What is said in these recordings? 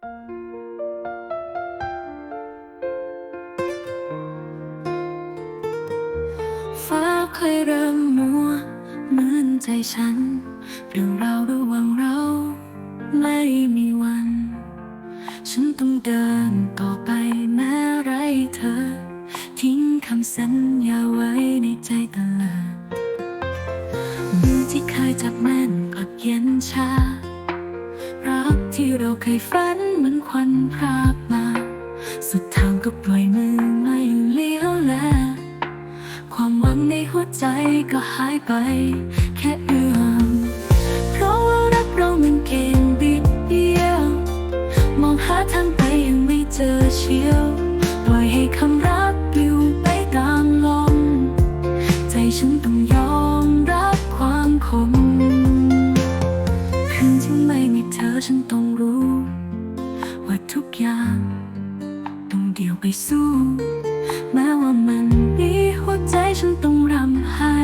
ฟ้าเคยเริ่มมัวเหมือนใจฉัน เรื่องราวระหว่างเราไม่มีวัน ฉันต้องเดินต่อไปแม้ไรเธอ ทิ้งคำสัญญาไว้ในใจตลอดมือที่เคยจับแน่นกลับเย็นชา รักที่เราเคยฝัน ควันพรากมา สุดทางก็ปล่อยมือไม่เลี้ยวแล ความหวังในหัวใจก็หายไป แค่เอื้อมเพราะว่ารักเรามันเก่งบิดเบี้ยว มองหาทางไปยังไม่เจอเชียว ปล่อยให้คำรักปลิวไปตามลม ใจฉันต้องยอมรับความคมคืนที่ไม่มีเธอฉันต้องรู้ ไปสู้ แม้ว่ามันมีหัวใจฉันต้องรำไห้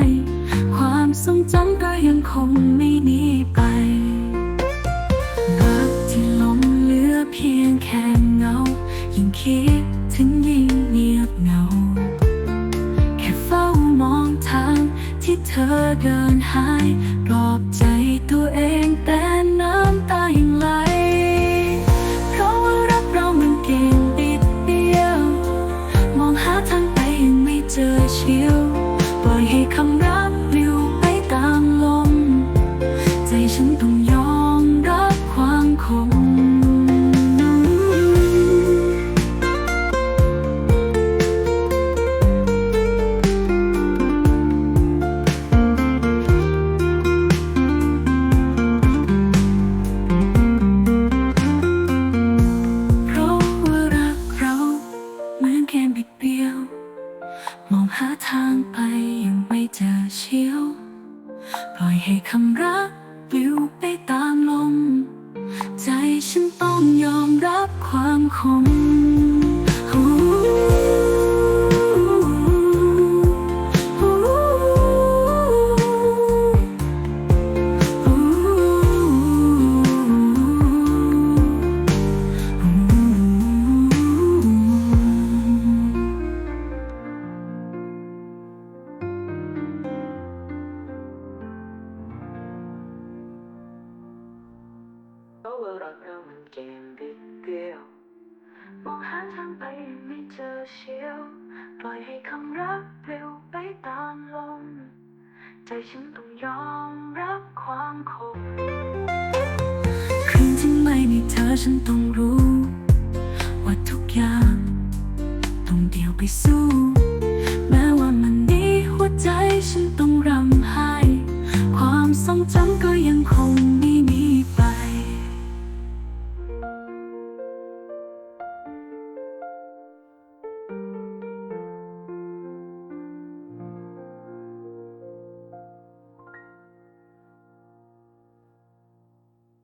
ความทรงจำก็ยังคงไม่หนีไป รักที่หลงเหลือเพียงแค่เงา ยิ่งคิดถึงยิ่งเงียบเหงา แค่เฝ้ามองทางที่เธอเดินหายปลอบใจ คำรักปลิวไปตามลม ใจฉันต้องยอมรับความคงเพราะว่ารักเราเหมือนเกมบิดเบี้ยว มองหาทางไปยัง เจอเชียว ปล่อยให้คำรักปลิวไปตามลม ใจฉันต้องยอมรับความคม ว่ารักเรามันเกมบิดเบี้ยวมองหาทางไปไม่เจอเชียว ปล่อยให้คำรักปลิวไปตามลม ใจฉันต้องยอมรับความคงคืนที่ไม่มีเธอฉันต้องรู้ ว่าทุกอย่าง ต้องเดียวไปสู้